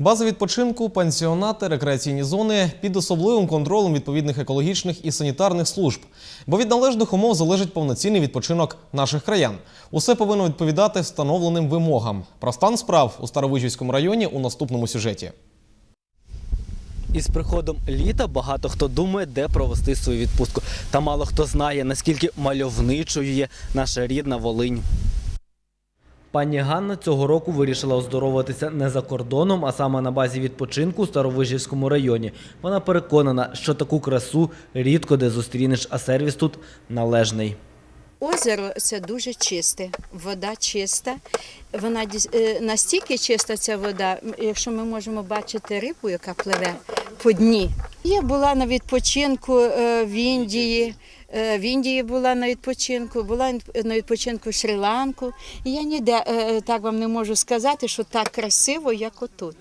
Бази відпочинку, пансіонати, рекреаційні зони під особливим контролем відповідних екологічних і санітарних служб. Бо від належних умов залежить повноцінний відпочинок наших краян. Усе повинно відповідати встановленим вимогам. Про стан справ у Старовижівському районі у наступному сюжеті. Із приходом літа багато хто думає, де провести свою відпустку. Та мало хто знає, наскільки мальовничою є наша рідна Волинь. Пані Ганна цього року вирішила оздоровитися не за кордоном, а саме на базі відпочинку у Старовижівському районі. Вона переконана, що таку красу рідко де зустрінеш, а сервіс тут належний. Озеро це дуже чисте, вода чиста. Вона е, настільки чиста ця вода, якщо ми можемо бачити рибу, яка пливе по дні. Я була на відпочинку е, в Індії. е, В Індії була на відпочинку, була на відпочинку в Шрі-Ланку. Я ніде е, так вам не можу сказати, що так красиво, як отут.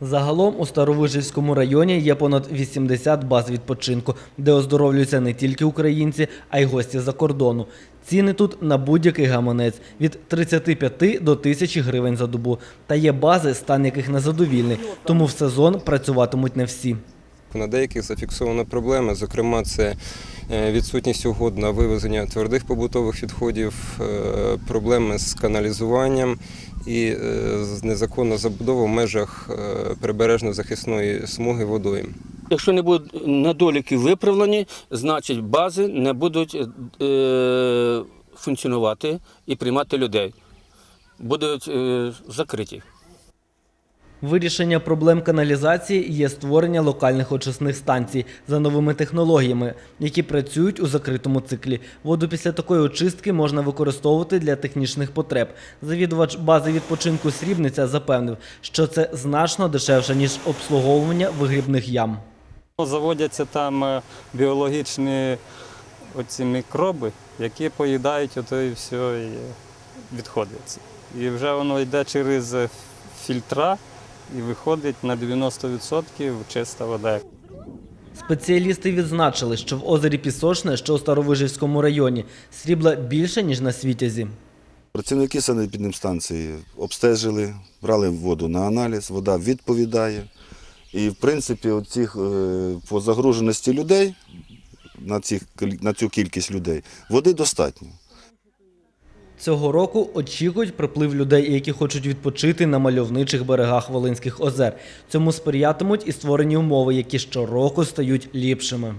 Загалом у Старовижівському районі є понад 80 баз відпочинку, де оздоровлюються не тільки українці, а й гості за кордону. Ціни тут на будь-який гаманець від 35 до 1000 гривень за добу. Та є бази, стан яких незадовільний, тому в сезон працюватимуть не всі. На деяких зафіксовано проблеми, зокрема, це е, відсутність угод на вивезення твердих побутових відходів, е, проблеми з каналізуванням і е, незаконна забудова в межах прибережно-захисної смуги водойм. Якщо не будуть недоліки виправлені, значить бази не будуть функціонувати і приймати людей. Будуть закриті. Вирішення проблем каналізації є створення локальних очисних станцій за новими технологіями, які працюють у закритому циклі. Воду після такої очистки можна використовувати для технічних потреб. Завідувач бази відпочинку Срібниця запевнив, що це значно дешевше ніж обслуговування вигрібних ям. Заводяться там е, біологічні оці мікроби, які поїдають ото і все і відходить. І вже воно йде через фільтра і виходить на 90% чиста вода. Спеціалісти відзначили, що в озері Пісочне, що у Старовижівському районі, срібла більше ніж на світязі. Працівники санепідемстанції обстежили, брали воду на аналіз, вода відповідає. І, в принципі, оцих, е, по загруженості людей на, цих, на цю кількість людей води достатньо. Цього року очікують приплив людей, які хочуть відпочити на мальовничих берегах Волинських озер. Цьому сприятимуть і створені умови, які щороку стають ліпшими.